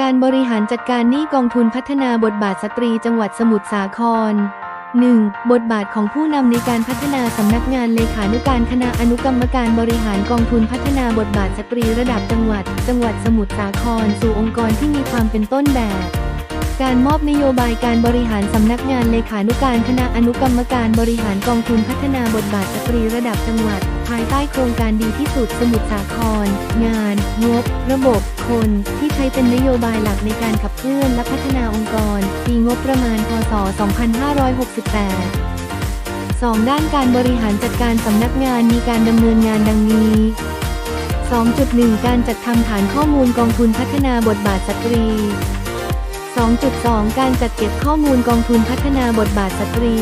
การบริหารจัดการหนี้กองทุนพัฒนาบทบาทสตรีจังหวัดสมุทรสาคร 1. บทบาทของผู้นำในการพัฒนาสำนักงานเลขานุการคณะอนุกรรมการบริหารกองทุนพัฒนาบทบาทสตรีระดับจังหวัด จังหวัดสมุทรสาคร สู่องค์กรที่มีความเป็นต้นแบบ การมอบนโยบายการบริหารสำนักงานเลขานุการคณะอนุกรรมการบริหารกองทุนพัฒนาบทบาทสตรีระดับจังหวัด ภายใต้โครงการดีที่สุดสมุทรสาคร งาน งบ ระบบ คน ที่ใช้เป็นนโยบายหลักในการขับเคลื่อนและพัฒนาองค์กร ปีงบประมาณพศ 2568 2. ด้านการบริหารจัดการสำนักงานมีการดำเนินงานดังนี้ 2.1 การจัดทำฐานข้อมูลกองทุนพัฒนาบทบาทสตรี 2.2 การจัดเก็บข้อมูลกองทุนพัฒนาบทบาทสตรี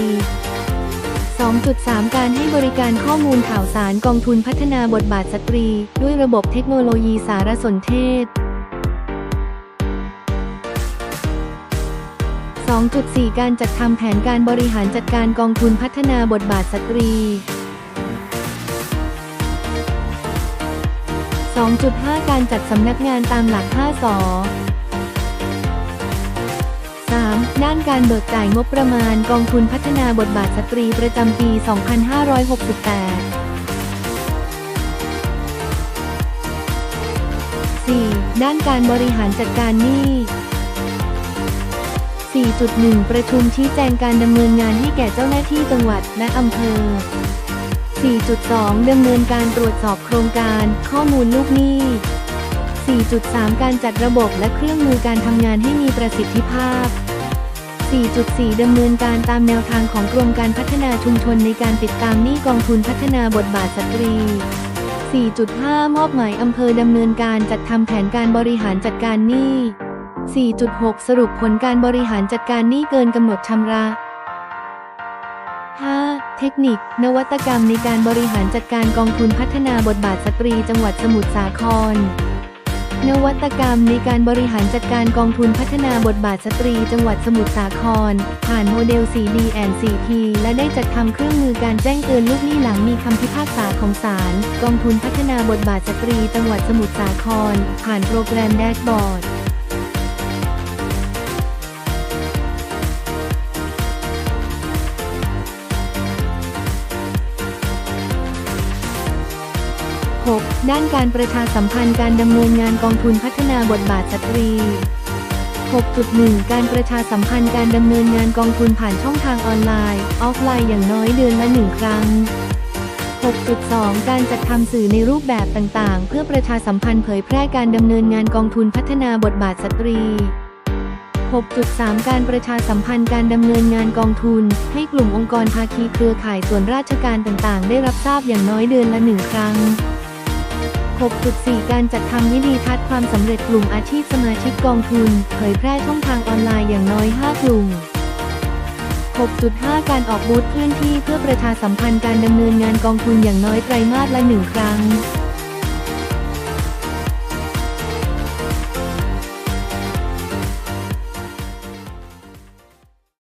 2.3 การให้บริการข้อมูลข่าวสารกองทุนพัฒนาบทบาทสตรี ด้วยระบบเทคโนโลยีสารสนเทศ 2.4 การจัดทำแผนการบริหารจัดการกองทุนพัฒนาบทบาทสตรี 2.5 การจัดสำนักงานตามหลัก 5สอ 3. ด้านการเบิกจ่ายงบประมาณกองทุนพัฒนาบทบาทสตรีประจำปี 2568 4. ด้านการบริหารจัดการหนี้ 4.1 ประชุมชี้แจงการดำเนินงานให้แก่เจ้าหน้าที่จังหวัดและอำเภอ 4.2 ดำเนินการตรวจสอบโครงการ ข้อมูลลูกหนี้ 4.3 การจัดระบบและเครื่องมือการทำงานให้มีประสิทธิภาพ 4.4 ดำเนินการตามแนวทางของกรมการพัฒนาชุมชนในการติดตามหนี้กองทุนพัฒนาบทบาทสตรี 4.5 มอบหมายอำเภอดำเนินการจัดทำแผนการบริหารจัดการหนี้ 4.6 สรุปผลการบริหารจัดการหนี้เกินกำหนดชำระ 5. เทคนิค นวัตกรรมในการบริหารจัดการกองทุนพัฒนาบทบาทสตรีจังหวัดสมุทรสาคร นวัตกรรมในการบริหารจัดการกองทุนพัฒนาบทบาทสตรีจังหวัดสมุทรสาคร ผ่านโมเดล 4D and 4P และได้จัดทำเครื่องมือการแจ้งเตือนลูกหนี้หลังมีคำพิพากษาของศาลกองทุนพัฒนาบทบาทสตรีจังหวัดสมุทรสาคร ผ่านโปรแกรมแดชบอร์ด 6. ด้านการประชาสัมพันธ์การดำเนินงานกองทุนพัฒนาบทบาทสตรี 6.1 การประชาสัมพันธ์การดำเนินงานกองทุนผ่านช่องทางออนไลน์ ออฟไลน์อย่างน้อยเดือนละหนึ่งครั้ง 6.2 การจัดทำสื่อในรูปแบบต่างๆ เพื่อประชาสัมพันธ์เผยแพร่การดำเนินงานกองทุนพัฒนาบทบาทสตรี 6.3 การประชาสัมพันธ์การดำเนินงานกองทุน ให้กลุ่มองค์กรภาคีเครือข่ายส่วนราชการต่างๆ ได้รับทราบอย่างน้อยเดือนละหนึ่งครั้ง 6.4 การจัดทำวิดีทัศน์ความสำเร็จกลุ่มอาชีพสมาชิกกองทุน เผยแพร่ช่องทางออนไลน์อย่างน้อย 5 กลุ่ม 6.5 การออกบูธเคลื่อนที่เพื่อประชาสัมพันธ์การดำเนินงานกองทุนอย่างน้อยไตรมาสละหนึ่งครั้ง